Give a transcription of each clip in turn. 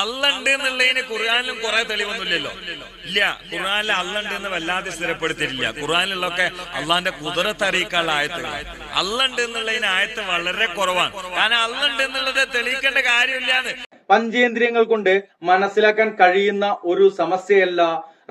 അള്ളുണ്ട് എന്നുള്ളതിന് ഖുർആാനിലും കുറെ തെളിവൊന്നുമില്ലല്ലോ. ഇല്ല ഖുർആാനിൽ അള്ളുണ്ട് എന്ന് വല്ലാതെ സ്ഥിരപ്പെടുത്തിയിട്ടില്ല. ഖുർആാനിലൊക്കെ അള്ളാന്റെ കുതിരത്ത് അറിയിക്കാനുള്ള ആയത്തുകൾ അള്ളുണ്ട് എന്നുള്ളതിന് ആയത്ത് വളരെ കുറവാണ്. കാരണം അള്ളുണ്ട് എന്നുള്ളത് തെളിയിക്കേണ്ട കാര്യമില്ലാന്ന്. പഞ്ചേന്ദ്രിയങ്ങൾ കൊണ്ട് മനസ്സിലാക്കാൻ കഴിയുന്ന ഒരു സമസ്യയല്ല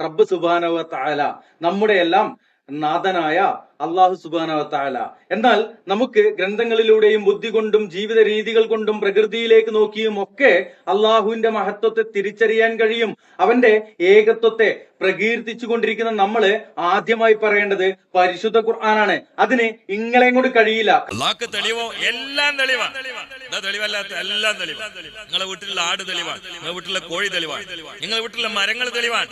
റബ്ബ് സുബാനവ താല നമ്മുടെ എല്ലാം നാഥനായ അള്ളാഹു സുബാന താല എന്നാൽ നമുക്ക് ഗ്രന്ഥങ്ങളിലൂടെയും ബുദ്ധി കൊണ്ടും ജീവിത രീതികൾ കൊണ്ടും പ്രകൃതിയിലേക്ക് നോക്കിയും ഒക്കെ അള്ളാഹുവിന്റെ മഹത്വത്തെ തിരിച്ചറിയാൻ കഴിയും. അവന്റെ ഏകത്വത്തെ പ്രകീർത്തിച്ചു കൊണ്ടിരിക്കുന്ന നമ്മൾ ആദ്യമായി പറയേണ്ടത് പരിശുദ്ധ ഖുർആനാണ്. അതിന് ഇങ്ങളെയും കൊണ്ട് കഴിയില്ല. അള്ളാഹ്ക്ക് തെളിവോ? എല്ലാം തെളിവാണ് തെളിവല്ലാത്ത എല്ലാം തെളിവാണ് നിങ്ങളെ വീട്ടിലുള്ള ആട് തെളിവാണ് നിങ്ങളുടെ വീട്ടിലെ കോഴി തെളിവാണ് നിങ്ങളുടെ വീട്ടിലെ മരങ്ങൾ തെളിവാണ്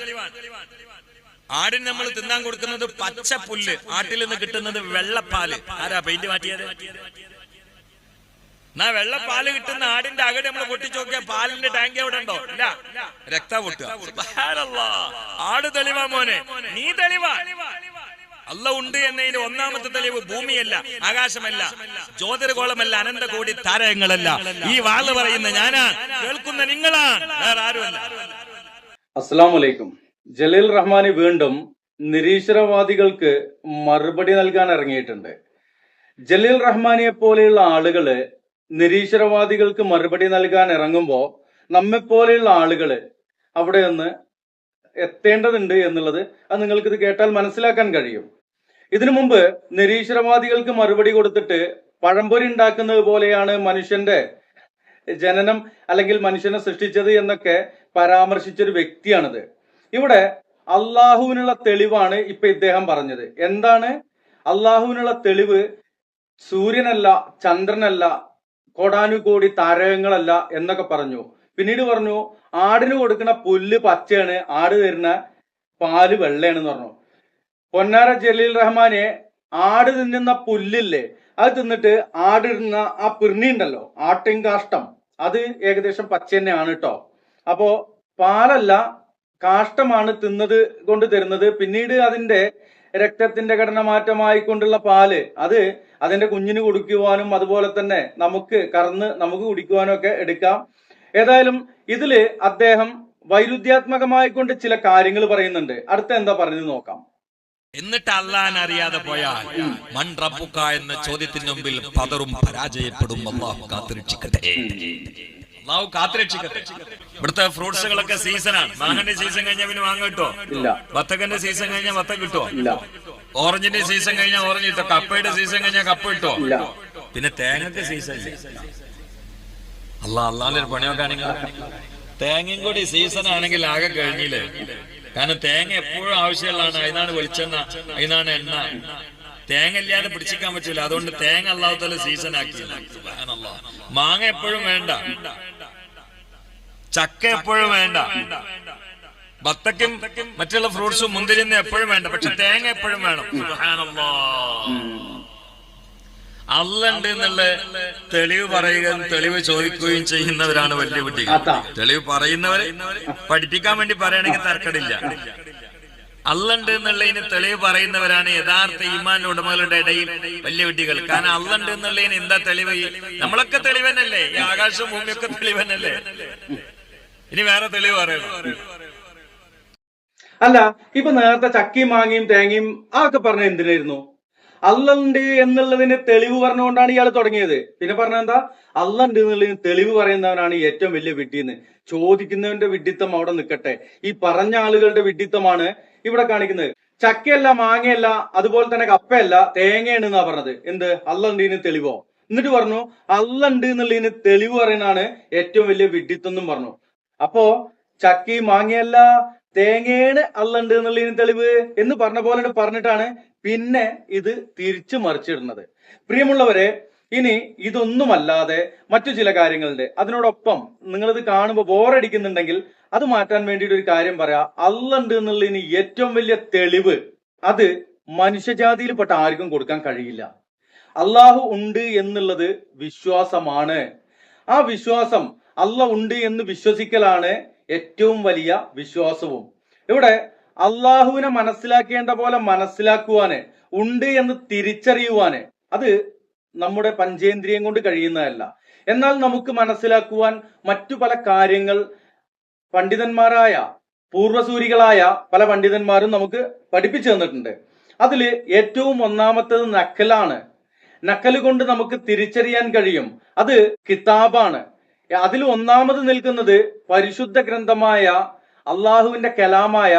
ആടിന് നമ്മൾ തിന്നാൻ കൊടുക്കുന്നത് പച്ച പുല്ല്. ആട്ടിൽ നിന്ന് കിട്ടുന്നത് വെള്ളപ്പാൽ. ആരാ പെയിന്റ് മാറ്റിയത്? എന്നാ വെള്ളപ്പാൽ കിട്ടുന്ന ആടിന്റെ അകട് നമ്മൾ പൊട്ടിച്ചു നോക്കിയാൽ പാലിന്റെ ടാങ്ക് എവിടെ ഉണ്ടോ? ഇല്ല. രക്ത പൊട്ടുക. ആട് തെളിവാ മോനെ. നീ തെളിവാ. അല്ല ഉണ്ട് എന്നതിന് ഒന്നാമത്തെ തെളിവ് ഭൂമിയല്ല ആകാശമല്ല ജ്യോതിർഗോളമല്ല അനന്ത കോടി താരകങ്ങളല്ല. ഈ വാൾ പറയുന്ന ഞാനാ. കേൾക്കുന്ന നിങ്ങളാ. വേറെ ആരുമല്ല. അസ്സാം വലൈക്കും ജലീൽ റഹ്മാനി വീണ്ടും നിരീശ്വരവാദികൾക്ക് മറുപടി നൽകാൻ ഇറങ്ങിയിട്ടുണ്ട്. ജലീൽ റഹ്മാനിയെ പോലെയുള്ള ആളുകൾ നിരീശ്വരവാദികൾക്ക് മറുപടി നൽകാൻ ഇറങ്ങുമ്പോൾ നമ്മെ പോലെയുള്ള ആളുകൾ അവിടെ ഒന്ന് എത്തേണ്ടതുണ്ട് എന്നുള്ളത് അത് നിങ്ങൾക്ക് ഇത് കേട്ടാൽ മനസ്സിലാക്കാൻ കഴിയും. ഇതിനു മുമ്പ് നിരീശ്വരവാദികൾക്ക് മറുപടി കൊടുത്തിട്ട് പഴംപൊരി ഉണ്ടാക്കുന്നത് പോലെയാണ് മനുഷ്യന്റെ ജനനം അല്ലെങ്കിൽ മനുഷ്യനെ സൃഷ്ടിച്ചത് എന്നൊക്കെ പരാമർശിച്ചൊരു വ്യക്തിയാണിത്. ഇവിടെ അള്ളാഹുവിനുള്ള തെളിവാണ് ഇപ്പൊ ഇദ്ദേഹം പറഞ്ഞത്. എന്താണ്? അള്ളാഹുവിനുള്ള തെളിവ് സൂര്യനല്ല ചന്ദ്രനല്ല കോടാനുകോടി താരകങ്ങളല്ല എന്നൊക്കെ പറഞ്ഞു. പിന്നീട് പറഞ്ഞു ആടിന് കൊടുക്കുന്ന പുല്ല് പച്ചയാണ് ആട് തരുന്ന പാൽ വെള്ളയാണെന്ന് പറഞ്ഞു. പൊന്നാര ജലീൽ റഹ്മാനെ ആട് തിന്നുന്ന പുല്ലില്ലേ? അത് തിന്നിട്ട് ആടിടുന്ന ആ പിർണി ഉണ്ടല്ലോ ആട്ടിൻ കാഷ്ടം അത് ഏകദേശം പച്ച തന്നെയാണ് കേട്ടോ അപ്പോ പാലല്ല കാഷ്ടമാണ് തിന്നത് കൊണ്ട് തരുന്നത്. പിന്നീട് അതിന്റെ രക്തത്തിന്റെ ഘടന മാറ്റമായിക്കൊണ്ടുള്ള പാൽ അത് അതിന്റെ കുഞ്ഞിന് കുടിക്കുവാനും അതുപോലെ തന്നെ നമുക്ക് കറന്ന് നമുക്ക് കുടിക്കുവാനും ഒക്കെ എടുക്കാം. ഏതായാലും ഇതിൽ അദ്ദേഹം വൈരുദ്ധ്യാത്മകമായി കൊണ്ട് ചില കാര്യങ്ങൾ പറയുന്നുണ്ട്. അടുത്ത എന്താ പറഞ്ഞു നോക്കാം. എന്നിട്ട് അള്ളാൻ അറിയാതെ പോയാൽ മൺ റബ്ബുക്ക എന്ന ചോദ്യത്തിന് മുമ്പിൽ പതറും പരാജയപ്പെടും. അള്ളാഹു കാത്തുരക്ഷിക്കട്ടെ. അള്ളാഹു കാത്തുരക്ഷിക്കട്ടെ. ഇവിടുത്തെ ഫ്രൂട്ട്സുകളൊക്കെ സീസണാണ്. മാങ്ങന്റെ സീസൺ കഴിഞ്ഞാൽ പിന്നെ മാങ്ങ കിട്ടോ ഇല്ല. ബത്തക്കന്റെ സീസൺ കഴിഞ്ഞാൽ വത്തം കിട്ടോ ഓറഞ്ചിന്റെ സീസൺ കഴിഞ്ഞാൽ ഓറഞ്ച് കിട്ടോ കപ്പയുടെ സീസൺ കഴിഞ്ഞാൽ കപ്പ കിട്ടോ പിന്നെ തേങ്ങക്ക് സീസൺ അല്ല അല്ലാതെ പണിയൊക്കെയാണെങ്കിൽ തേങ്ങയും കൂടി സീസൺ ആണെങ്കിൽ ആകെ കഴിഞ്ഞില്ലേ? കാരണം തേങ്ങ എപ്പോഴും ആവശ്യമുള്ളതാണ്. അതിനാണ് വെളിച്ചെണ്ണ അതിനാണ് എണ്ണ. തേങ്ങ ഇല്ലാതെ പിടിച്ചിക്കാൻ പറ്റൂല അതുകൊണ്ട് തേങ്ങ അല്ലാത്ത സീസൺ ആക്കി. മാങ്ങ എപ്പോഴും വേണ്ട. ചക്ക എപ്പോഴും വേണ്ട. ബത്തക്കും മറ്റുള്ള ഫ്രൂട്ട്സും മുന്തിരിന്ന് എപ്പോഴും വേണ്ട പക്ഷെ തേങ്ങ എപ്പോഴും വേണം. സുബ്ഹാനല്ലാഹ്. അല്ലുണ്ട് എന്നുള്ള തെളിവ് പറയുകയും തെളിവ് ചോദിക്കുകയും ചെയ്യുന്നവരാണ് വലിയ കുട്ടികൾ. തെളിവ് പറയുന്നവരെ പഠിപ്പിക്കാൻ വേണ്ടി പറയണമെങ്കിൽ തർക്കടില്ല. അല്ലുണ്ട് എന്നുള്ളതിന് തെളിവ് പറയുന്നവരാണ് യഥാർത്ഥ ഈമാൻ ഉടമകളുടെ ഇടയിൽ വലിയ കുട്ടികൾ. കാരണം അല്ലുണ്ട് എന്നുള്ളതിന് എന്താ തെളിവ്? നമ്മളൊക്കെ തെളിവനല്ലേ ഈ ആകാശവും ഭൂമിയൊക്കെ തെളിവനല്ലേ ഇനി വേറെ തെളിവ് അല്ല ഇപ്പൊ നേരത്തെ ചക്കയും മാങ്ങയും തേങ്ങയും അതൊക്കെ പറഞ്ഞ എന്തിനായിരുന്നു? അല്ലുണ്ട് എന്നുള്ളതിന് തെളിവ് പറഞ്ഞുകൊണ്ടാണ് ഇയാൾ തുടങ്ങിയത്. പിന്നെ പറഞ്ഞ എന്താ? അല്ലുണ്ട് എന്നുള്ളതിന് തെളിവ് പറയുന്നവനാണ് ഏറ്റവും വലിയ വിഡ്ഢിന്ന്. ചോദിക്കുന്നവന്റെ വിഡ്ഢിത്തം അവിടെ നിൽക്കട്ടെ. ഈ പറഞ്ഞ ആളുകളുടെ വിഡ്ഢിത്തമാണ് ഇവിടെ കാണിക്കുന്നത്. ചക്കയല്ല മാങ്ങയല്ല അതുപോലെ തന്നെ കപ്പയല്ല തേങ്ങയാണ് എന്നാ പറഞ്ഞത്. എന്ത്? അല്ലുണ്ടതിന് തെളിവോ? എന്നിട്ട് പറഞ്ഞു അല്ലുണ്ട് എന്നുള്ളതിന് തെളിവ് പറയുന്നതാണ് ഏറ്റവും വലിയ വിഡ്ഢിത്തം എന്നും പറഞ്ഞു. അപ്പോ ചക്കി മാങ്ങയല്ല തേങ്ങയാണ് അല്ലുണ്ട് എന്നുള്ളതിന് തെളിവ് എന്ന് പറഞ്ഞ പോലെ പറഞ്ഞിട്ടാണ് പിന്നെ ഇത് തിരിച്ചു മറിച്ചിടുന്നത്. പ്രിയമുള്ളവരെ ഇനി ഇതൊന്നുമല്ലാതെ മറ്റു ചില കാര്യങ്ങളുണ്ട്. അതിനോടൊപ്പം നിങ്ങളിത് കാണുമ്പോൾ ബോറടിക്കുന്നുണ്ടെങ്കിൽ അത് മാറ്റാൻ വേണ്ടിയിട്ട് ഒരു കാര്യം പറയാം. അല്ലുണ്ട് എന്നുള്ളതിന് ഏറ്റവും വലിയ തെളിവ് അത് മനുഷ്യജാതിയിൽപ്പെട്ട ആർക്കും കൊടുക്കാൻ കഴിയില്ല. അള്ളാഹു ഉണ്ട് എന്നുള്ളത് വിശ്വാസമാണ്. ആ വിശ്വാസം അല്ല ഉണ്ട് എന്ന് വിശ്വസിക്കലാണ് ഏറ്റവും വലിയ വിശ്വാസവും. ഇവിടെ അള്ളാഹുവിനെ മനസ്സിലാക്കേണ്ട പോലെ മനസ്സിലാക്കുവാന് ഉണ്ട് എന്ന് തിരിച്ചറിയുവാന് അത് നമ്മുടെ പഞ്ചേന്ദ്രിയം കൊണ്ട് കഴിയുന്നതല്ല. എന്നാൽ നമുക്ക് മനസ്സിലാക്കുവാൻ മറ്റു പല കാര്യങ്ങൾ പണ്ഡിതന്മാരായ പൂർവസൂരികളായ പല പണ്ഡിതന്മാരും നമുക്ക് പഠിപ്പിച്ചു തന്നിട്ടുണ്ട്. അതിൽ ഏറ്റവും ഒന്നാമത്തത് നക്കലാണ് നക്കൽ കൊണ്ട് നമുക്ക് തിരിച്ചറിയാൻ കഴിയും. അത് കിതാബാണ്. അതിൽ ഒന്നാമത് നിൽക്കുന്നത് പരിശുദ്ധ ഗ്രന്ഥമായ അള്ളാഹുവിന്റെ കലാമായ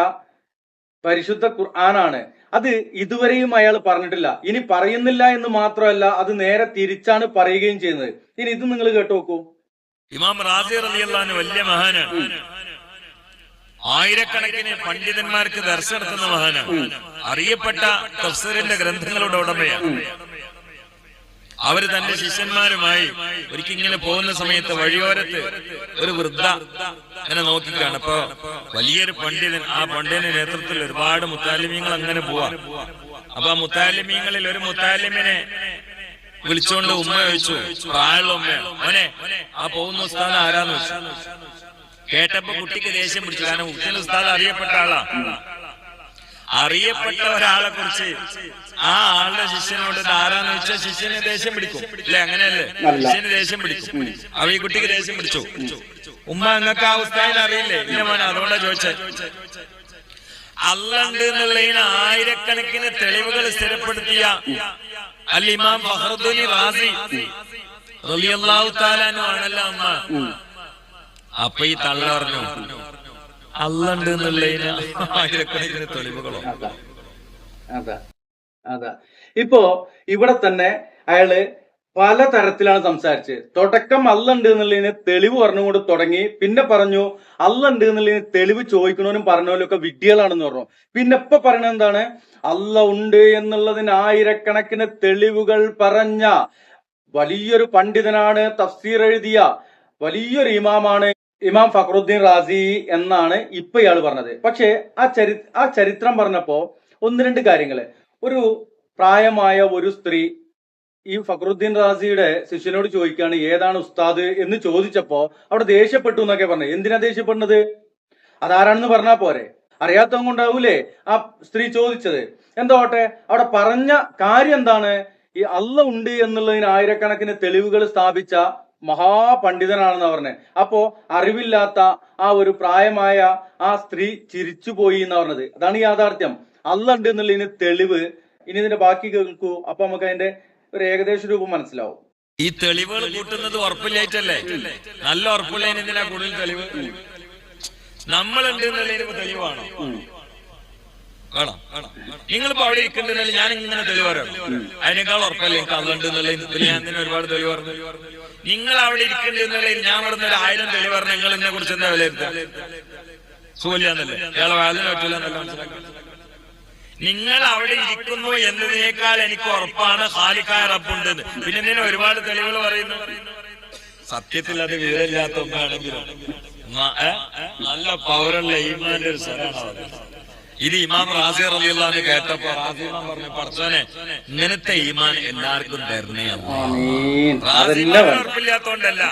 പരിശുദ്ധ ഖുർആനാണ്. അത് ഇതുവരെയും അയാൾ പറഞ്ഞിട്ടില്ല. ഇനി പറയുന്നില്ല എന്ന് മാത്രമല്ല അത് നേരെ തിരിച്ചാണ് പറയുകയും ചെയ്യുന്നത്. ഇനി ഇത് നിങ്ങൾ കേട്ടു നോക്കൂ ഇമാം റാസി റളിയല്ലാഹു വലിയ മഹാനാണ് ആയിരക്കണക്കിന് പണ്ഡിതന്മാർക്ക് ദർശനം നടത്തുന്ന മഹാനാണ് അറിയപ്പെട്ട തഫ്സീറിന്റെ ഗ്രന്ഥങ്ങളുടെ ഉടമയാണ്. അവർ തന്റെ ശിഷ്യന്മാരുമായി ഒരിക്കൽ ഇങ്ങനെ പോകുന്ന സമയത്ത് വഴിയോരത്ത് ഒരു വൃദ്ധ അങ്ങനെ നോക്കിക്കാണ്. അപ്പൊ വലിയൊരു പണ്ഡിതൻ ആ പണ്ഡിതന്റെ നേതൃത്വത്തിൽ ഒരുപാട് മുത്താലിമ്യങ്ങൾ അങ്ങനെ പോവാ. അപ്പൊ ആ മുത്താലിമ്യങ്ങളിൽ ഒരു മുത്താലിമിനെ വിളിച്ചോണ്ട് ഉമ്മ ചോദിച്ചു പ്രായമുള്ള ഉമ്മയാണ്? ആ പോകുന്ന ഉസ്താദ് ആരാന്ന് വെച്ചു കേട്ടപ്പോ കുട്ടിക്ക് ദേഷ്യം പിടിച്ചു. കാരണം ഉസ്താദ് ഉസ്താദ് അറിയപ്പെട്ട ആളാ. അറിയപ്പെട്ട ഒരാളെ കുറിച്ച് ആ ആളുടെ ശിഷ്യനോട് ആരാന്ന് വെച്ചാൽ ശിഷ്യന് ദേഷ്യം പിടിക്കും. അല്ലെ അങ്ങനെയല്ലേ. ശിഷ്യന് ദേഷ്യം പിടിക്കും. അവ ഈ കുട്ടിക്ക് ദേഷ്യം പിടിച്ചു? ഉമ്മ നിങ്ങൾക്ക് ആ ഉസ്താദിനെ അറിയില്ലേ? ഇല്ല മോനെ അതുകൊണ്ടാ ചോദിച്ചത് അല്ലണ്ട് എന്നുള്ളതിന് ആയിരക്കണക്കിന് തെളിവുകൾ സ്ഥിരപ്പെടുത്തിയ അൽ ഇമാം ഫഹറുദ്ദീൻ റാസി റളിയല്ലാഹു തആല അൻഹു ആണല്ലോ അമ്മ അപ്പൊ ഈ തള്ള പറഞ്ഞു അല്ലണ്ട് എന്നുള്ളതിന് ആയിരക്കണക്കിന് തെളിവുകളോ? അതാ. അതാ. ഇപ്പോ ഇവിടെ തന്നെ അയാൾ പല തരത്തിലാണ് സംസാരിച്ചത്. തുടക്കം അല്ലുണ്ട് എന്നുള്ളതിന് തെളിവ് പറഞ്ഞുകൊണ്ട് തുടങ്ങി. പിന്നെ പറഞ്ഞു അല്ലുണ്ട് എന്നുള്ളതിന് തെളിവ് ചോദിക്കണവനും പറഞ്ഞവനും ഒക്കെ വിഡ്ഢികളാണെന്ന് പറഞ്ഞു. പിന്നെ ഇപ്പൊ പറയണത് എന്താണ്? അല്ല ഉണ്ട് എന്നുള്ളതിന് ആയിരക്കണക്കിന് തെളിവുകൾ പറഞ്ഞ വലിയൊരു പണ്ഡിതനാണ് തഫ്സീർ എഴുതിയ വലിയൊരു ഇമാമാണ് ഇമാം ഫക്രുദ്ദീൻ റാസി എന്നാണ് ഇപ്പൊ ഇയാൾ പറഞ്ഞത്. പക്ഷേ ആ ചരി ആ ചരിത്രം പറഞ്ഞപ്പോ ഒന്ന് രണ്ട് കാര്യങ്ങൾ ഒരു പ്രായമായ ഒരു സ്ത്രീ ഈ ഫക്രുദ്ദീൻ റാസിയുടെ ശിഷ്യനോട് ചോദിക്കുകയാണ് ഏതാണ് ഉസ്താദ്? എന്ന് ചോദിച്ചപ്പോ അവിടെ ദേഷ്യപ്പെട്ടു എന്നൊക്കെ പറഞ്ഞു. എന്തിനാ ദേഷ്യപ്പെടുന്നത്? അതാരാണെന്ന് പറഞ്ഞാൽ പോരെ. അറിയാത്തവൻ കൊണ്ടാവൂലേ ആ സ്ത്രീ ചോദിച്ചത്. എന്തോട്ടെ അവിടെ പറഞ്ഞ കാര്യം എന്താണ്? ഈ അല്ല ഉണ്ട് എന്നുള്ളതിന് ആയിരക്കണക്കിന് തെളിവുകൾ സ്ഥാപിച്ച മഹാപണ്ഡിതനാണെന്ന് പറഞ്ഞത് അപ്പോ അറിവില്ലാത്ത ആ ഒരു പ്രായമായ ആ സ്ത്രീ ചിരിച്ചു പോയി എന്ന് പറഞ്ഞത്. അതാണ് യാഥാർത്ഥ്യം. അല്ലുണ്ട് എന്നുള്ളതിന് തെളിവ് ഇനി ഇതിന്റെ ബാക്കി കേൾക്കൂ. അപ്പൊ നമുക്ക് അതിന്റെ ഒരു ഏകദേശ രൂപം മനസ്സിലാവും. ഈ തെളിവുകൾ കൂട്ടുന്നത് ഉറപ്പില്ലായിട്ടല്ലേ? നല്ല ഉറപ്പില്ലതിന് എന്തിനാ കൂടുതൽ തെളിവ്? നമ്മളുണ്ട് എന്നുള്ളതിന് തെളിവാണോ അവിടെ ഇരിക്കുന്നുണ്ടെങ്കിൽ ഞാൻ ഇങ്ങനെ തെളിവ് പറയണം അതിനേക്കാൾ ഉറപ്പല്ലേ? എനിക്ക് അതുണ്ട് ഞാൻ ഒരുപാട് തെളിവ് പറഞ്ഞു നിങ്ങൾ അവിടെ ഇരിക്കുന്നുണ്ട് എന്നുള്ളതിന് ഞാൻ ഒരു ആയിരം തെളിവ് പറഞ്ഞു നിങ്ങൾ എന്നെ കുറിച്ച് എന്താ വിലയിരുത്തുക? സുഖമില്ലാന്നല്ലേ? ഇയാളെ നിങ്ങൾ അവിടെ ഇരിക്കുന്നു എന്നതിനേക്കാൾ എനിക്ക് ഉറപ്പാണ് ഹാലിക്കായ റബ്ബുണ്ടെന്ന്. പിന്നെ എന്തിനാ ഒരുപാട് തെളിവുകൾ പറയുന്നു? സത്യത്തിൽ അത് വിവരമില്ലാത്ത ഒന്നാണെങ്കിലും. നല്ല പൗരുള്ള ഈമാന്റെ ഒരു സ്ഥലമാണ്. ഇത് ഇമാം റാസി റലിയുള്ള കേട്ടപ്പോ റാസി ഇമാം പറഞ്ഞു പഠിച്ചോനെ ഇങ്ങനത്തെ ഈമാൻ എല്ലാവർക്കും തരണേ ഉറപ്പില്ലാത്തോണ്ടല്ല.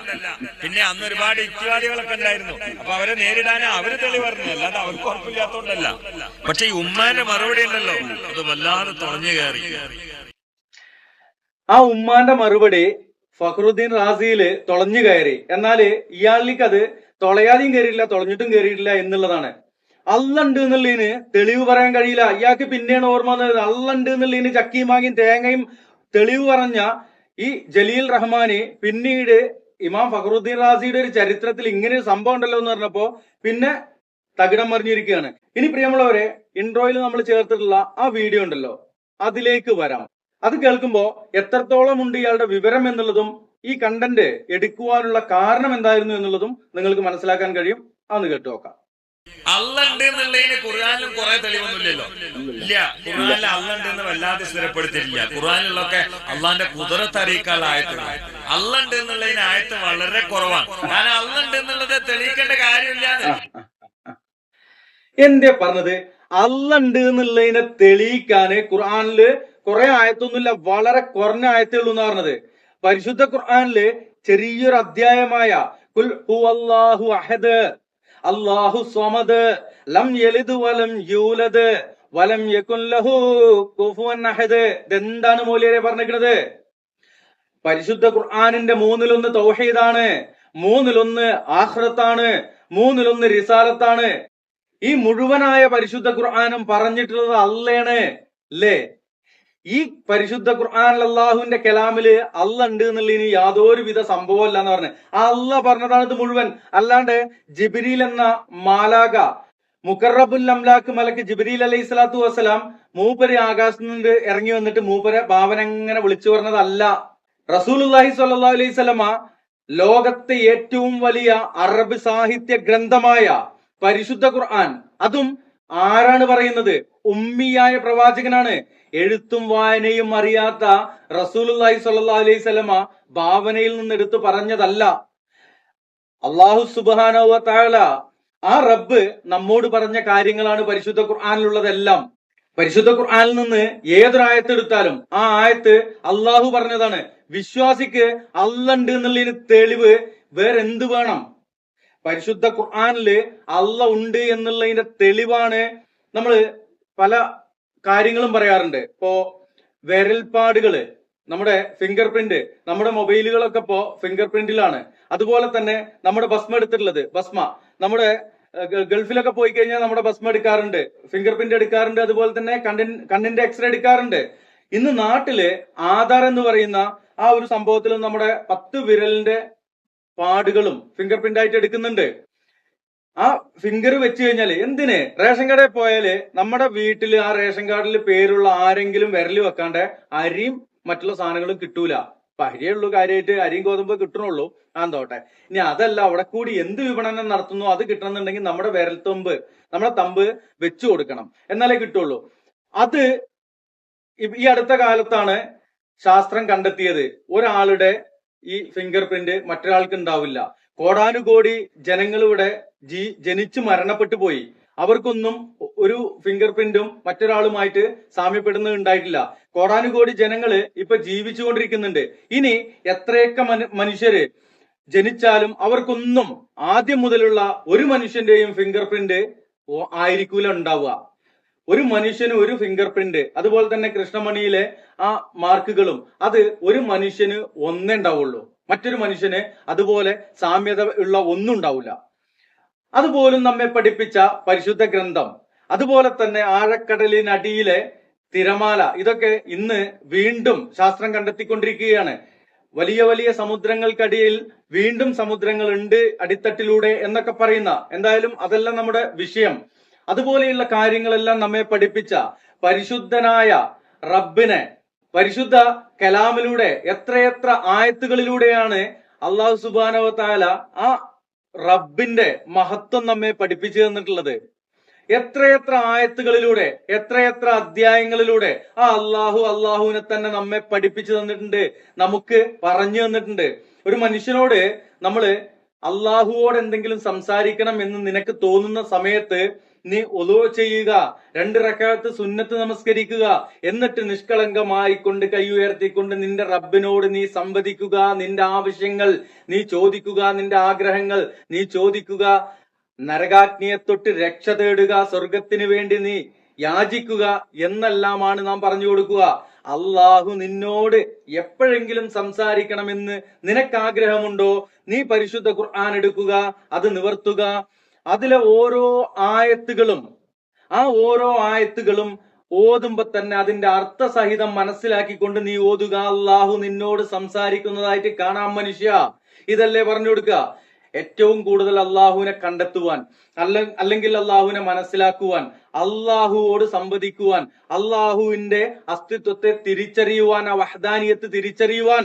പിന്നെ അന്ന് ഒരുപാട് യുക്തിവാദികളൊക്കെ ഉണ്ടായിരുന്നു. അപ്പൊ അവരെ നേരിടാൻ അവർ തെളിവ് പറഞ്ഞു അല്ലാതെ അവർക്ക് ഉറപ്പില്ലാത്തോണ്ടല്ല. പക്ഷെ ഈ ഉമ്മാന്റെ മറുപടി ഉണ്ടല്ലോ. അത് വല്ലാതെ തുറഞ്ഞു കയറി. ആ ഉമ്മാന്റെ മറുപടി ഫഖറുദ്ദീൻ റാസിയിൽ തുളഞ്ഞു കയറി. എന്നാൽ ഇയാളിലേക്ക് അത് തുളയാതെയും കയറിയില്ല തുളഞ്ഞിട്ടും കയറിയിട്ടില്ല എന്നുള്ളതാണ്. അല്ലുണ്ട് എന്നുള്ളതിന് തെളിവ് പറയാൻ കഴിയില്ല. ഇയാൾക്ക് പിന്നെയാണ് ഓർമ്മ വന്നത്. അല്ലുണ്ട് എന്നുള്ളതിന് ചക്കിയും മാങ്ങിയും തേങ്ങയും തെളിവ് പറഞ്ഞ ഈ ജലീൽ റഹ്മാന് പിന്നീട് ഇമാം ഫഖറുദ്ദീൻ റാസിയുടെ ഒരു ചരിത്രത്തിൽ ഇങ്ങനെ ഒരു സംഭവം ഉണ്ടല്ലോ എന്ന് പറഞ്ഞപ്പോ പിന്നെ തകിടം മറിഞ്ഞിരിക്കുകയാണ്. ഇനി പ്രിയമുള്ളവരെ ഇൻട്രോയിൽ നമ്മൾ ചേർത്തിട്ടുള്ള ആ വീഡിയോ ഉണ്ടല്ലോ. അതിലേക്ക് വരാം. അത് കേൾക്കുമ്പോൾ എത്രത്തോളം ഉണ്ട് ഇയാളുടെ വിവരം എന്നുള്ളതും ഈ കണ്ടന്റ് എടുക്കുവാനുള്ള കാരണം എന്തായിരുന്നു എന്നുള്ളതും നിങ്ങൾക്ക് മനസ്സിലാക്കാൻ കഴിയും. അന്ന് കേട്ടു നോക്കാം. അല്ലുണ്ട് എന്നുള്ളതിന് ഖുർആാനിലും കുറെ തെളിവൊന്നുമില്ലല്ലോ. ഇല്ല ഖുർആാനിൽ അല്ലുണ്ട് എന്ന് വല്ലാതെ സ്ഥിരപ്പെടുത്തിയിട്ടില്ല. ഖുർആാനിലൊക്കെ അള്ളാന്റെ കുതിരത്ത് അറിയിക്കാനുള്ള ആയത്തുകൾ അല്ലുണ്ട് എന്നുള്ളതിന് ആയത്ത് വളരെ കുറവാണ്. കാരണം അല്ലുണ്ട് എന്നുള്ളത് തെളിയിക്കേണ്ട കാര്യമില്ല എന്തേ പറഞ്ഞത്? അല്ലുണ്ട് എന്നുള്ളതിനെ തെളിയിക്കാന് ഖുർആാനിൽ കുറെ ആയത്തൊന്നുമില്ല വളരെ കുറഞ്ഞ ആയത്തേ ഉള്ളൂ എന്ന് പറഞ്ഞത്? പരിശുദ്ധ ഖുർആാനിൽ ചെറിയൊരു അധ്യായമായ അഹദ് അല്ലാഹു സ്വമദ് ലം യലിദ് വലം യൂലദ് വലം യകുൻ ലഹു കുഫുവൻ അഹദ്. ഇതെന്താണ് മൂല്യരെ പറഞ്ഞിരിക്കുന്നത്? പരിശുദ്ധ ഖുർആാനിന്റെ മൂന്നിലൊന്ന് തൗഹീദാണ് മൂന്നിലൊന്ന് ആഹ്റത്താണ് മൂന്നിലൊന്ന് റിസാലത്താണ്. ഈ മുഴുവനായ പരിശുദ്ധ ഖുർആാനും പറഞ്ഞിട്ടുള്ളത് അല്ലേണ് അല്ലേ ഈ പരിശുദ്ധ ഖുർആൻ അള്ളാഹുവിന്റെ കലാമിൽ അല്ല ഉണ്ട് എന്നുള്ളതിന് യാതൊരു വിധ സംഭവമല്ല എന്ന് പറഞ്ഞു. അല്ല പറഞ്ഞതാണ് ഇത് മുഴുവൻ. അല്ലാണ്ട് ജിബിരിൽ എന്ന മാലാക മുക്കറബുൽ അംലാക്ക് മലക്ക് ജിബിരിൽ അലൈഹി സ്വലാത്തു വസ്സലാം മൂപ്പര് ആകാശത്ത് നിന്ന് ഇറങ്ങി വന്നിട്ട് മൂപ്പരെ ഭാവന എങ്ങനെ വിളിച്ചു പറഞ്ഞതല്ല. റസൂലുല്ലാഹി സ്വല്ലല്ലാഹു അലൈഹി സ്വലമ ലോകത്തെ ഏറ്റവും വലിയ അറബ് സാഹിത്യ ഗ്രന്ഥമായ പരിശുദ്ധ ഖുർആൻ അതും ആരാണ് പറയുന്നത്? ഉമ്മിയായ പ്രവാചകനാണ്. എഴുത്തും വായനയും അറിയാത്ത റസൂലി സ്വല്ലല്ലാഹു അലൈഹി സ്വലമ ഭാവനയിൽ നിന്ന് എടുത്തു പറഞ്ഞതല്ല. അള്ളാഹു സുബാനോവ താഴ ആ റബ്ബ് നമ്മോട് പറഞ്ഞ കാര്യങ്ങളാണ് പരിശുദ്ധ ഖുർആാനിലുള്ളതെല്ലാം. പരിശുദ്ധ ഖുർആനിൽ നിന്ന് ഏതൊരു ആയത്ത് എടുത്താലും ആ ആയത്ത് അള്ളാഹു പറഞ്ഞതാണ്. വിശ്വാസിക്ക് അല്ലുണ്ട് എന്നുള്ളതിന് തെളിവ് വേറെ എന്ത് വേണം? പരിശുദ്ധ ഖുർആാനിൽ അല്ല ഉണ്ട് എന്നുള്ളതിന്റെ തെളിവാണ് നമ്മൾ പല കാര്യങ്ങളും പറയാറുണ്ട്. ഇപ്പോ വിരൽപ്പാടുകൾ നമ്മുടെ ഫിംഗർ പ്രിന്റ് നമ്മുടെ മൊബൈലുകളൊക്കെ ഇപ്പോ ഫിംഗർ പ്രിന്റിലാണ് അതുപോലെ തന്നെ നമ്മുടെ ഭസ്മ എടുത്തിട്ടുള്ളത് ഭസ്മ. നമ്മുടെ ഗൾഫിലൊക്കെ പോയി കഴിഞ്ഞാൽ നമ്മുടെ ഭസ്മ എടുക്കാറുണ്ട്. ഫിംഗർ പ്രിന്റ് എടുക്കാറുണ്ട്. അതുപോലെ തന്നെ കണ്ണിൻ കണ്ണിന്റെ എക്സ്റേ എടുക്കാറുണ്ട്. ഇന്ന് നാട്ടിൽ ആധാർ എന്ന് പറയുന്ന ആ ഒരു സംഭവത്തിലും നമ്മുടെ പത്ത് വിരലിന്റെ പാടുകളും ഫിംഗർ പ്രിന്റ് ആയിട്ട് എടുക്കുന്നുണ്ട്. ആ ഫിംഗർ വെച്ച് കഴിഞ്ഞാൽ എന്തിന്? റേഷൻ കടയിൽ പോയാൽ നമ്മുടെ വീട്ടിൽ ആ റേഷൻ കാർഡിൽ പേരുള്ള ആരെങ്കിലും വിരൽ വെക്കാണ്ട് അരിയും മറ്റുള്ള സാധനങ്ങളും കിട്ടൂല. അപ്പൊ അരിയേ ഉള്ളൂ കാര്യമായിട്ട് അരിയും ഗോതമ്പ് കിട്ടണുള്ളൂ. ആന്തോട്ടെ ഇനി അതല്ല അവിടെ കൂടി എന്ത് വിപണനം നടത്തുന്നു അത് കിട്ടണമെന്നുണ്ടെങ്കിൽ നമ്മുടെ വിരൽത്തൊമ്പ് നമ്മുടെ തമ്പ് വെച്ചു കൊടുക്കണം. എന്നാലേ കിട്ടുള്ളൂ. അത് ഈ അടുത്ത കാലത്താണ് ശാസ്ത്രം കണ്ടെത്തിയത്. ഒരാളുടെ ഈ ഫിംഗർ പ്രിന്റ് മറ്റൊരാൾക്ക് ഉണ്ടാവില്ല. കോടാനുകോടി ജനങ്ങൾ ഇവിടെ ജീ ജനിച്ചു മരണപ്പെട്ടു പോയി. അവർക്കൊന്നും ഒരു ഫിംഗർ പ്രിന്റും മറ്റൊരാളുമായിട്ട് സാമ്യപ്പെടുന്നത് ഉണ്ടായിട്ടില്ല. കോടാനുകോടി ജനങ്ങൾ ഇപ്പൊ ജീവിച്ചുകൊണ്ടിരിക്കുന്നുണ്ട്. ഇനി എത്രയൊക്കെ മനു- മനുഷ്യര് ജനിച്ചാലും അവർക്കൊന്നും ആദ്യം മുതലുള്ള ഒരു മനുഷ്യന്റെയും ഫിംഗർ പ്രിന്റ് ആയിരിക്കൂല ഉണ്ടാവുക. ഒരു മനുഷ്യന് ഒരു ഫിംഗർ പ്രിന്റ് അതുപോലെ തന്നെ കൃഷ്ണമണിയിലെ ആ മാർക്കുകളും അത് ഒരു മനുഷ്യന് ഒന്നേ ഉണ്ടാവുള്ളൂ. മറ്റൊരു മനുഷ്യന് അതുപോലെ സാമ്യത ഉള്ള ഒന്നുണ്ടാവില്ല. അതുപോലും നമ്മെ പഠിപ്പിച്ച പരിശുദ്ധ ഗ്രന്ഥം അതുപോലെ തന്നെ ആഴക്കടലിനടിയിലെ തിരമാല ഇതൊക്കെ ഇന്ന് വീണ്ടും ശാസ്ത്രം കണ്ടെത്തിക്കൊണ്ടിരിക്കുകയാണ്. വലിയ വലിയ സമുദ്രങ്ങൾക്കടിയിൽ വീണ്ടും സമുദ്രങ്ങൾ ഉണ്ട് അടിത്തട്ടിലൂടെ എന്നൊക്കെ പറയുന്ന എന്തായാലും അതെല്ലാം നമ്മുടെ വിഷയം. അതുപോലെയുള്ള കാര്യങ്ങളെല്ലാം നമ്മെ പഠിപ്പിച്ച പരിശുദ്ധനായ റബ്ബിനെ പരിശുദ്ധ കലാമിലൂടെ എത്രയെത്ര ആയത്തുകളിലൂടെയാണ് അള്ളാഹു സുബാനവത്താല താല ആ റബ്ബിന്റെ മഹത്വം നമ്മെ പഠിപ്പിച്ചു തന്നിട്ടുള്ളത്. എത്രയെത്ര ആയത്തുകളിലൂടെ എത്രയെത്ര അധ്യായങ്ങളിലൂടെ ആ അള്ളാഹു അള്ളാഹുവിനെ തന്നെ നമ്മെ പഠിപ്പിച്ചു തന്നിട്ടുണ്ട് നമുക്ക് പറഞ്ഞു തന്നിട്ടുണ്ട്. ഒരു മനുഷ്യനോട് നമ്മൾ അള്ളാഹുവോട് എന്തെങ്കിലും സംസാരിക്കണം എന്ന് നിനക്ക് തോന്നുന്ന സമയത്ത് നീ ഒലോ ചെയ്യുക. രണ്ട് റക്കാത്ത് സുന്നത്ത് നമസ്കരിക്കുക. എന്നിട്ട് നിഷ്കളങ്കമായി കൊണ്ട് കൈ ഉയർത്തിക്കൊണ്ട് നിന്റെ റബ്ബിനോട് നീ സംവദിക്കുക. നിന്റെ ആവശ്യങ്ങൾ നീ ചോദിക്കുക. നിന്റെ ആഗ്രഹങ്ങൾ നീ ചോദിക്കുക. നരകാഗ്നിയെ തൊട്ട് രക്ഷ തേടുക. സ്വർഗത്തിന് വേണ്ടി നീ യാചിക്കുക എന്നെല്ലാമാണ് നാം പറഞ്ഞു കൊടുക്കുക. അള്ളാഹു നിന്നോട് എപ്പോഴെങ്കിലും സംസാരിക്കണമെന്ന് നിനക്ക് ആഗ്രഹമുണ്ടോ നീ പരിശുദ്ധ ഖുർആൻ എടുക്കുക. അത് നിവർത്തുക. അതിലെ ഓരോ ആയത്തുകളും ആ ഓരോ ആയത്തുകളും ഓതുമ്പോ തന്നെ അതിന്റെ അർത്ഥസഹിതം മനസ്സിലാക്കിക്കൊണ്ട് നീ ഓതുക. അള്ളാഹു നിന്നോട് സംസാരിക്കുന്നതായിട്ട് കാണാം മനുഷ്യ. ഇതല്ലേ പറഞ്ഞു കൊടുക്കുക ഏറ്റവും കൂടുതൽ അള്ളാഹുവിനെ കണ്ടെത്തുവാൻ അല്ല അല്ലെങ്കിൽ അള്ളാഹുവിനെ മനസ്സിലാക്കുവാൻ അള്ളാഹുവോട് സംവദിക്കുവാൻ അള്ളാഹുവിന്റെ അസ്തിത്വത്തെ തിരിച്ചറിയുവാൻ ആ വഹദാനിയത്ത് തിരിച്ചറിയുവാൻ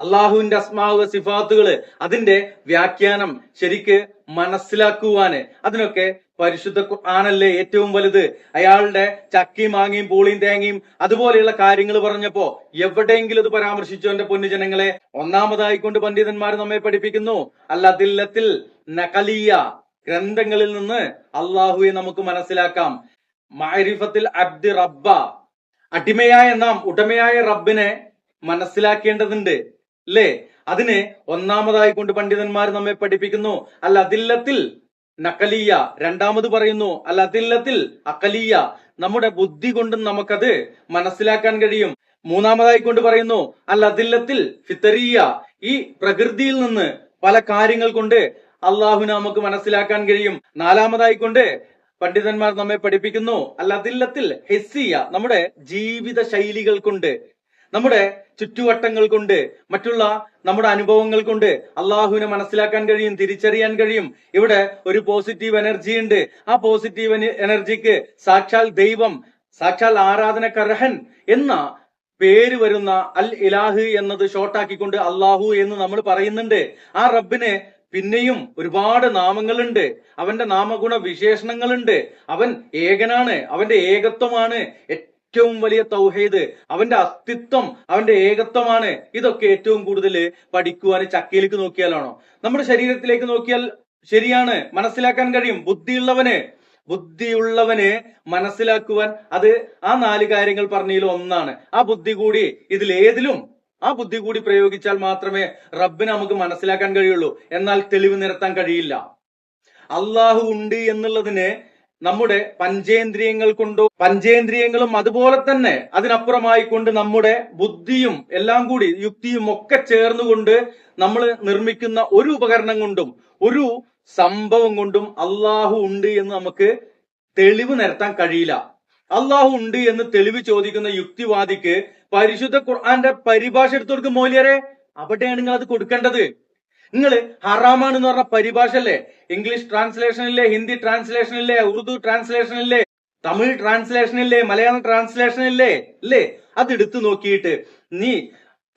അള്ളാഹുവിന്റെ അസ്മാവ് സിഫാത്തുകൾ അതിന്റെ വ്യാഖ്യാനം ശരിക്ക് മനസ്സിലാക്കുവാന്. അതിനൊക്കെ പരിശുദ്ധ ആണല്ലേ ഏറ്റവും വലുത്? അയാളുടെ ചക്കിയും മാങ്ങയും പൂളിയും തേങ്ങയും അതുപോലെയുള്ള കാര്യങ്ങൾ പറഞ്ഞപ്പോ എവിടെയെങ്കിലും അത് പരാമർശിച്ചു എന്റെ പൊന്നുജനങ്ങളെ ഒന്നാമതായി കൊണ്ട് പണ്ഡിതന്മാർ നമ്മെ പഠിപ്പിക്കുന്നു. അല്ലതില്ലത്തിൽ നകലിയ ഗ്രന്ഥങ്ങളിൽ നിന്ന് അള്ളാഹുവെ നമുക്ക് മനസ്സിലാക്കാം. മഅരിഫത്തിൽ അബ്ദി റബ്ബ. അടിമയായ നാം ഉടമയായ റബ്ബിനെ മനസ്സിലാക്കേണ്ടതുണ്ട്. അല്ലേ അതിനെ ഒന്നാമതായി കൊണ്ട് പണ്ഡിതന്മാർ നമ്മെ പഠിപ്പിക്കുന്നു. അല്ല അതില്ലത്തിൽ നക്കലിയ രണ്ടാമത് പറയുന്നു അല്ല അതില്ലത്തിൽ അക്കലിയ നമ്മുടെ ബുദ്ധി കൊണ്ടും നമുക്കത് മനസ്സിലാക്കാൻ കഴിയും. മൂന്നാമതായി കൊണ്ട് പറയുന്നു അല്ല അതില്ലത്തിൽ ഫിത്തറിയ ഈ പ്രകൃതിയിൽ നിന്ന് പല കാര്യങ്ങൾ കൊണ്ട് അള്ളാഹു നമുക്ക് മനസ്സിലാക്കാൻ കഴിയും. നാലാമതായി കൊണ്ട് പണ്ഡിതന്മാർ നമ്മെ പഠിപ്പിക്കുന്നു അല്ല അതില്ലത്തിൽ ഹെസ്സിയ നമ്മുടെ ജീവിത ശൈലികൾ കൊണ്ട്. നമ്മുടെ ചുറ്റുവട്ടങ്ങൾ കൊണ്ട് മറ്റുള്ള നമ്മുടെ അനുഭവങ്ങൾ കൊണ്ട് അള്ളാഹുവിനെ മനസ്സിലാക്കാൻ കഴിയും തിരിച്ചറിയാൻ കഴിയും. ഇവിടെ ഒരു പോസിറ്റീവ് എനർജി ഉണ്ട്. ആ പോസിറ്റീവ് എനർജിക്ക് സാക്ഷാൽ ദൈവം സാക്ഷാൽ ആരാധനക്കർഹൻ എന്ന പേര് വരുന്ന അൽ ഇലാഹ് എന്നത് ഷോർട്ടാക്കിക്കൊണ്ട് അള്ളാഹു എന്ന് നമ്മൾ പറയുന്നുണ്ട്. ആ റബ്ബിന് പിന്നെയും ഒരുപാട് നാമങ്ങളുണ്ട്. അവന്റെ നാമഗുണ വിശേഷണങ്ങളുണ്ട്. അവൻ ഏകനാണ് അവന്റെ ഏകത്വമാണ്. ഏറ്റവും വലിയ തൗഹീദ് അവന്റെ അസ്തിത്വം അവന്റെ ഏകത്വമാണ്. ഇതൊക്കെ ഏറ്റവും കൂടുതൽ പഠിക്കുവാൻ ചക്കയിലേക്ക് നോക്കിയാലാണോ? നമ്മുടെ ശരീരത്തിലേക്ക് നോക്കിയാൽ ശരിയാണ്. മനസ്സിലാക്കാൻ കഴിയും. ബുദ്ധിയുള്ളവന് ബുദ്ധിയുള്ളവന് മനസ്സിലാക്കുവാൻ അത് ആ നാല് കാര്യങ്ങൾ പറഞ്ഞതിൽ ഒന്നാണ്. ആ ബുദ്ധി കൂടി ഇതിൽ ഏതിലും ആ ബുദ്ധി കൂടി പ്രയോഗിച്ചാൽ മാത്രമേ റബ്ബിനെ നമുക്ക് മനസ്സിലാക്കാൻ കഴിയുള്ളൂ. എന്നാൽ തെളിവ് നിരത്താൻ കഴിയില്ല. അള്ളാഹു ഉണ്ട് എന്നുള്ളതിന് നമ്മുടെ പഞ്ചേന്ദ്രിയങ്ങൾ കൊണ്ടോ പഞ്ചേന്ദ്രിയങ്ങളും അതുപോലെ തന്നെ അതിനപ്പുറമായി കൊണ്ട് നമ്മുടെ ബുദ്ധിയും എല്ലാം കൂടി യുക്തിയും ഒക്കെ ചേർന്നുകൊണ്ട് നമ്മൾ നിർമ്മിക്കുന്ന ഒരു ഉപകരണം കൊണ്ടും ഒരു സംഭവം കൊണ്ടും അള്ളാഹു ഉണ്ട് എന്ന് നമുക്ക് തെളിവ് നിരത്താൻ കഴിയില്ല. അള്ളാഹു ഉണ്ട് എന്ന് തെളിവ് ചോദിക്കുന്ന യുക്തിവാദിക്ക് പരിശുദ്ധ ഖുർആന്റെ പരിഭാഷ എടുത്തു കൊടുക്കും മോലിയരെ. അവിടെയാണ് നിങ്ങൾ അത് കൊടുക്കേണ്ടത്. നിങ്ങൾ ഹറാമാണ് എന്ന് പറഞ്ഞ പരിഭാഷ അല്ലേ ഇംഗ്ലീഷ് ട്രാൻസ്ലേഷനില്ലേ ഹിന്ദി ട്രാൻസ്ലേഷനില്ലേ ഉറുദു ട്രാൻസ്ലേഷനില്ലേ തമിഴ് ട്രാൻസ്ലേഷനില്ലേ മലയാളം ട്രാൻസ്ലേഷനില്ലേ അല്ലേ? അത് എടുത്തു നോക്കിയിട്ട് നീ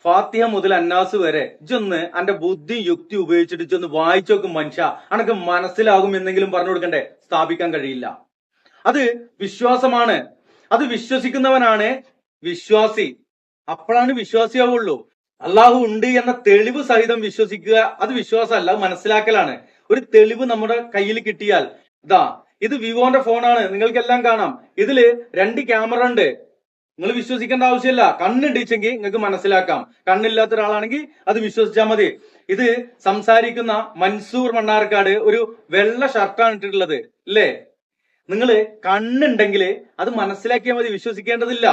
ഫാത്തിഹ മുതൽ അന്നാസ് വരെ ഇജൊന്ന് അന്റെ ബുദ്ധി യുക്തി ഉപയോഗിച്ചിട്ട് ഇജൊന്ന് വായിച്ചു നോക്കും മനുഷ്യ. അനക്ക് മനസ്സിലാകും എന്തെങ്കിലും പറഞ്ഞു കൊടുക്കണ്ടേ? സ്ഥാപിക്കാൻ കഴിയില്ല. അത് വിശ്വാസമാണ്. അത് വിശ്വസിക്കുന്നവനാണ് വിശ്വാസി. അപ്പോഴാണ് വിശ്വാസിയാവുള്ളൂ. അള്ളാഹു ഉണ്ട് എന്ന തെളിവ് സഹിതം വിശ്വസിക്കുക അത് വിശ്വാസമല്ല മനസ്സിലാക്കലാണ്. ഒരു തെളിവ് നമ്മുടെ കയ്യിൽ കിട്ടിയാൽ ഇതാ ഇത് വിവോന്റെ ഫോണാണ് നിങ്ങൾക്കെല്ലാം കാണാം. ഇതിൽ രണ്ട് ക്യാമറ ഉണ്ട്. നിങ്ങൾ വിശ്വസിക്കേണ്ട ആവശ്യമില്ല. കണ്ണിടിച്ചെങ്കിൽ നിങ്ങൾക്ക് മനസ്സിലാക്കാം. കണ്ണില്ലാത്ത ഒരാളാണെങ്കിൽ അത് വിശ്വസിച്ചാൽ മതി. ഇത് സംസാരിക്കുന്ന മൻസൂർ മണ്ണാർക്കാട് ഒരു വെള്ള ഷർട്ടാണ് ഇട്ടിട്ടുള്ളത് അല്ലേ നിങ്ങൾ കണ്ണുണ്ടെങ്കിൽ അത് മനസ്സിലാക്കിയാൽ മതി വിശ്വസിക്കേണ്ടതില്ല.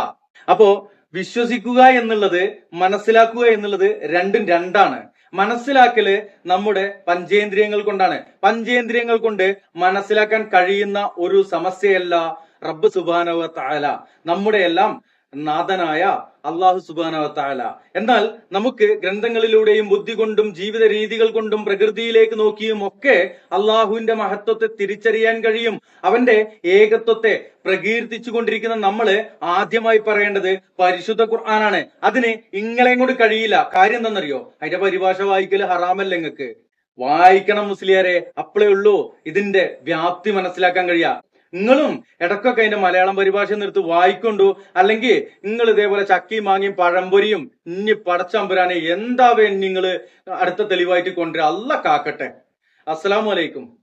അപ്പോ വിശ്വസിക്കുക എന്നുള്ളത് മനസ്സിലാക്കുക എന്നുള്ളത് രണ്ടും രണ്ടാണ്. മനസ്സിലാക്കൽ നമ്മുടെ പഞ്ചേന്ദ്രിയങ്ങൾ കൊണ്ടാണ്. പഞ്ചേന്ദ്രിയങ്ങൾ കൊണ്ട് മനസ്സിലാക്കാൻ കഴിയുന്ന ഒരു സമസ്യയല്ല റബ്ബ് സുബാനവ താല നമ്മുടെ എല്ലാം നാഥനായ അള്ളാഹു സുബാനവത്താല താല എന്നാൽ നമുക്ക് ഗ്രന്ഥങ്ങളിലൂടെയും ബുദ്ധി കൊണ്ടും ജീവിത രീതികൾ കൊണ്ടും പ്രകൃതിയിലേക്ക് നോക്കിയും ഒക്കെ അള്ളാഹുവിന്റെ മഹത്വത്തെ തിരിച്ചറിയാൻ കഴിയും. അവന്റെ ഏകത്വത്തെ പ്രകീർത്തിച്ചു കൊണ്ടിരിക്കുന്ന നമ്മൾ ആദ്യമായി പറയേണ്ടത് പരിശുദ്ധ ഖുർആനാണ്. അതിന് ഇങ്ങളെയും കൊണ്ട് കഴിയില്ല. കാര്യം എന്താണെന്നറിയോ? അതിന്റെ പരിഭാഷ വായിക്കൽ ഹറാമല്ല നിങ്ങക്ക് വായിക്കണം മുസ്ലിയാരെ. അപ്പളേ ഉള്ളൂ ഇതിന്റെ വ്യാപ്തി മനസ്സിലാക്കാൻ കഴിയാ. നിങ്ങളും ഇടക്കൊക്കെ അതിന്റെ മലയാളം പരിഭാഷ നിർത്ത് വായിക്കൊണ്ടു. അല്ലെങ്കിൽ നിങ്ങൾ ഇതേപോലെ ചക്കിയും മാങ്ങിയും പഴംപൊരിയും ഇനി പടച്ചമ്പുരാനെ എന്താവേ നിങ്ങൾ അടുത്ത തെളിവായിട്ട് കൊണ്ടുവരിക അല്ല കാക്കട്ടെ. അസ്സലാമു അലൈക്കും.